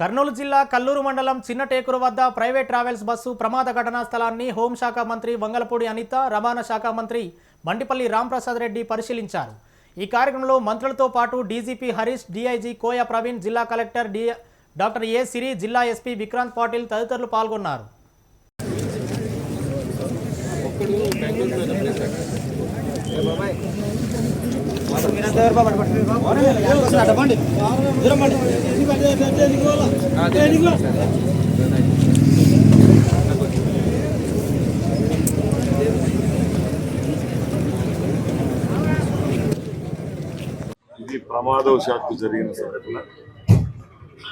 కర్నూలు జిల్లా కల్లూరు మండలం చిన్నటేకురు వద్ద ప్రైవేట్ ట్రావెల్స్ బస్సు ప్రమాద ఘటనా స్థలాన్ని హోంశాఖ మంత్రి వంగలపూడి అనిత రవాణా శాఖ మంత్రి మండిపల్లి రాంప్రసాద్ రెడ్డి పరిశీలించారు. ఈ కార్యక్రమంలో మంత్రులతో పాటు డీజీపీ హరీష్ డీఐజీ కోయ ప్రవీణ్ జిల్లా collector D doctor A Siri జిల్లా ఎస్పీ విక్రాంత్ పాటిల్ తదితరులు పాల్గొన్నారు. ఇది ప్రమాదవశాత్తు జరిగిన సంఘటన.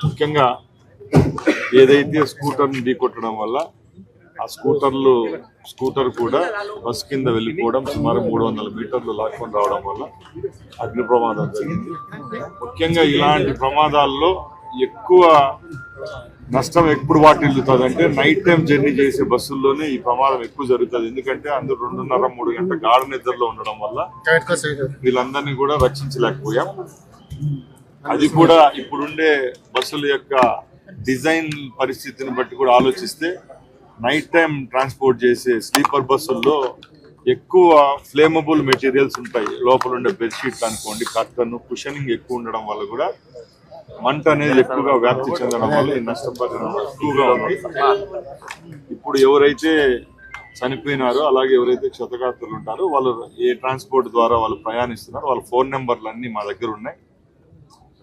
ముఖ్యంగా ఏదైతే స్కూటర్ని ఢీకొట్టడం వల్ల ఆ స్కూటర్లు స్కూటర్ కూడా బస్ కింద వెళ్ళిపోవడం సుమారు మూడు వందల మీటర్లు లాక్కొని రావడం వల్ల అగ్ని ప్రమాదం జరిగింది. ముఖ్యంగా ఇలాంటి ప్రమాదాల్లో ఎక్కువ నష్టం ఎప్పుడు వాటిల్లుతుంది అంటే నైట్ టైం జర్నీ చేసే బస్సుల్లోనే ఈ ప్రమాదం ఎక్కువ జరుగుతుంది. ఎందుకంటే అందరూ రెండున్నర మూడు గంటల గాఢ నిద్రలో ఉండడం వల్ల వీళ్ళందరినీ కూడా రక్షించలేకపోయాం. అది కూడా ఇప్పుడుండే బస్సుల యొక్క డిజైన్ పరిస్థితిని బట్టి కూడా ఆలోచిస్తే నైట్ టైం ట్రాన్స్పోర్ట్ చేసే స్లీపర్ బస్సుల్లో ఎక్కువ ఫ్లేమబుల్ మెటీరియల్స్ ఉంటాయి. లోపల ఉండే బెడ్షీట్ అనుకోండి కర్టన్ కుషనింగ్ ఎక్కువ ఉండడం వల్ల కూడా మంట అనేది ఎక్కువగా వ్యాప్తి చెందడం వల్ల ఈ నష్టపరిణామం ఎక్కువగా ఉంది. ఇప్పుడు ఎవరైతే చనిపోయినారో అలాగే ఎవరైతే క్షతగాత్రులు ఉంటారో వాళ్ళు ఏ ట్రాన్స్పోర్ట్ ద్వారా వాళ్ళు ప్రయాణిస్తున్నారో వాళ్ళ ఫోన్ నెంబర్లు అన్ని మా దగ్గర ఉన్నాయి.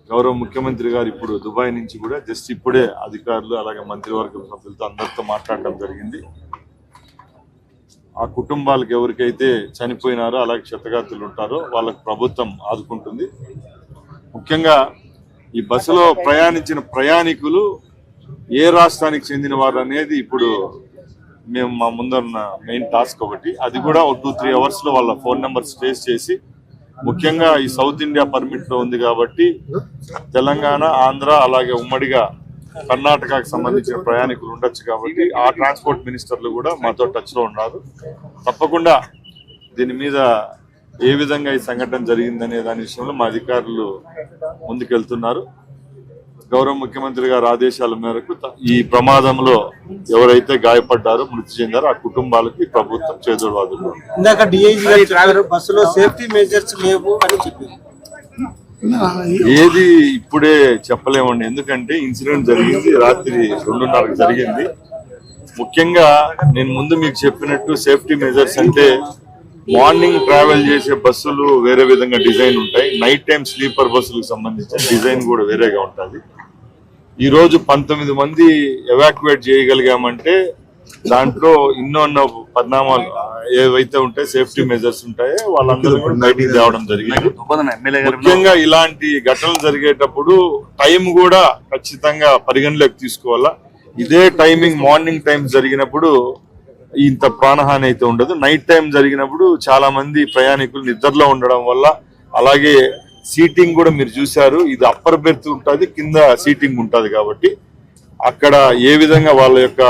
గౌరవ ముఖ్యమంత్రి గారు ఇప్పుడు దుబాయ్ నుంచి కూడా జస్ట్ ఇప్పుడే అధికారులు అలాగే మంత్రివర్గ సభ్యులతో అందరితో మాట్లాడటం జరిగింది. ఆ కుటుంబాలకు ఎవరికైతే చనిపోయినారో అలాగే క్షతగాతులు ఉంటారో వాళ్ళకు ప్రభుత్వం ఆదుకుంటుంది. ముఖ్యంగా ఈ బస్సులో ప్రయాణించిన ప్రయాణికులు ఏ రాష్ట్రానికి చెందిన వారు అనేది ఇప్పుడు మేము మా ముందరున్న మెయిన్ టాస్క్ ఒకటి. అది కూడా ఒక టూ త్రీ అవర్స్లో వాళ్ళ ఫోన్ నెంబర్స్ ట్రేస్ చేసి ముఖ్యంగా ఈ సౌత్ ఇండియా పర్మిట్లో ఉంది కాబట్టి తెలంగాణ ఆంధ్ర అలాగే ఉమ్మడిగా కర్ణాటకకు సంబంధించిన ప్రయాణికులు ఉండొచ్చు కాబట్టి ఆ ట్రాన్స్పోర్ట్ మినిస్టర్లు కూడా మాతో టచ్లో ఉన్నారు. తప్పకుండా దీని మీద ఏ విధంగా ఈ సంఘటన జరిగిందనే దాని విషయంలో మా అధికారులు ముందుకెళ్తున్నారు. గౌరవ ముఖ్యమంత్రి గారి ఆదేశాల మేరకు ఈ ప్రమాదంలో ఎవరైతే గాయపడ్డారో మృతి చెందారో ఆ కుటుంబాలకి ప్రభుత్వం చేదోడు వాదులు ఇందాక డిఐజీ గారు బస్సులో సేఫ్టీ మెజర్స్ లేవు అని చెప్పారు. ఏది ఇప్పుడే చెప్పలేమండి. ఎందుకంటే ఇన్సిడెంట్ జరిగింది రాత్రి రెండున్నరకు జరిగింది. ముఖ్యంగా నేను ముందు మీకు చెప్పినట్టు సేఫ్టీ మెజర్స్ అంటే మార్నింగ్ ట్రావెల్ చేసే బస్సులు వేరే విధంగా డిజైన్ ఉంటాయి. నైట్ టైం స్లీపర్ బస్సులకు సంబంధించిన డిజైన్ కూడా వేరేగా ఉంటుంది. ఈ రోజు పంతొమ్మిది మంది ఎవాక్యువేట్ చేయగలిగామంటే దాంట్లో ఇన్నోన్న పరిణామాలు ఏవైతే ఉంటాయి సేఫ్టీ మెజర్స్ ఉంటాయో వాళ్ళందరూ కూడా బయటికి తేవడం జరిగింది. ముఖ్యంగా ఇలాంటి ఘటనలు జరిగేటప్పుడు టైం కూడా ఖచ్చితంగా పరిగణలోకి తీసుకోవాలా. ఇదే టైమింగ్ మార్నింగ్ టైం జరిగినప్పుడు ఇంత ప్రాణహాని అయితే ఉండదు. నైట్ టైం జరిగినప్పుడు చాలా మంది ప్రయాణికులు నిద్రలో ఉండడం వల్ల అలాగే సీటింగ్ కూడా మీరు చూశారు. ఇది అప్పర్ బెర్త్ ఉంటుంది కింద సీటింగ్ ఉంటుంది కాబట్టి అక్కడ ఏ విధంగా వాళ్ళ యొక్క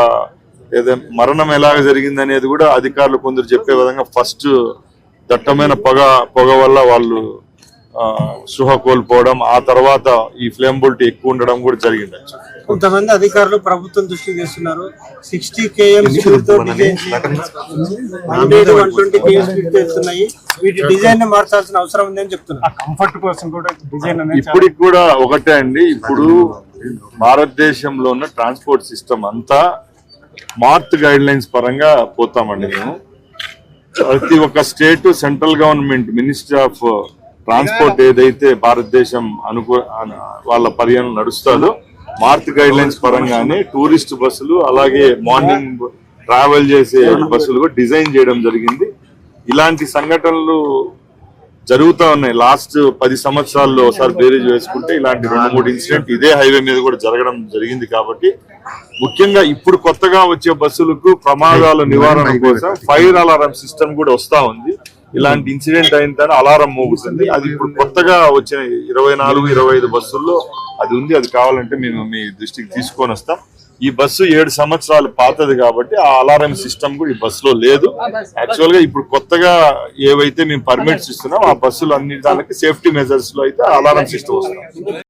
ఏదైనా మరణం ఎలాగ జరిగింది అనేది కూడా అధికారులు కొందరు చెప్పే విధంగా ఫస్ట్ దట్టమైన పొగ పొగ వల్ల వాళ్ళు స్పృహ కోల్పోవడం ఆ తర్వాత ఈ ఫ్లేమబిలిటీ ఎక్కువ ఉండడం కూడా జరిగింది కొంతమంది అధికారులు ప్రభుత్వం దృష్టికి తెస్తున్నారు సిక్స్టీ కేఎం వీటి డిజైన్ని మార్చాల్సిన అవసరం ఉందని చెప్తున్నారు. కంఫర్ట్ కోసం కూడా డిజైన్ అనేది ఇప్పటికి కూడా ఒకటే అండి. ఇప్పుడు భారతదేశంలో ఉన్న ట్రాన్స్పోర్ట్ సిస్టమ్ అంతా స్మార్ట్ గైడ్ లైన్స్ పరంగా పోతామండి మేము. ప్రతి ఒక్క state central government ministry of transport ఏదైతే భారతదేశం అనుకూ వాళ్ళ పర్యటన నడుస్తుందో మార్త్ గైడ్ లైన్స్ పరంగానే టూరిస్ట్ బస్సులు అలాగే మార్నింగ్ ట్రావెల్ చేసే బస్సులు కూడా డిజైన్ చేయడం జరిగింది. ఇలాంటి సంఘటనలు జరుగుతూ ఉన్నాయి. లాస్ట్ పది సంవత్సరాల్లో ఒకసారి బేరీజ్ వేసుకుంటే ఇలాంటి రెండు మూడు ఇన్సిడెంట్ ఇదే హైవే మీద కూడా జరగడం జరిగింది కాబట్టి ముఖ్యంగా ఇప్పుడు కొత్తగా వచ్చే బస్సులకు ప్రమాదాల నివారణ కోసం ఫైర్ అలారం సిస్టమ్ కూడా వస్తా ఉంది. ఇలాంటి ఇన్సిడెంట్ అయిన తర్వాత అలారం మోగుతుంది. అది ఇప్పుడు కొత్తగా వచ్చిన ఇరవై నాలుగు ఇరవై ఐదు బస్సుల్లో అది ఉంది. అది కావాలంటే మేము మీ దృష్టికి తీసుకొని వస్తాం. ఈ బస్సు ఏడు సంవత్సరాలు పాతది కాబట్టి ఆ అలారం సిస్టమ్ కూడా ఈ బస్సులో లేదు. యాక్చువల్గా ఇప్పుడు కొత్తగా ఏవైతే మేము పర్మిట్స్ ఇస్తున్నాం ఆ బస్సులు అన్ని దానికి సేఫ్టీ మెజర్స్లో అయితే అలారం సిస్టమ్ వస్తుంది.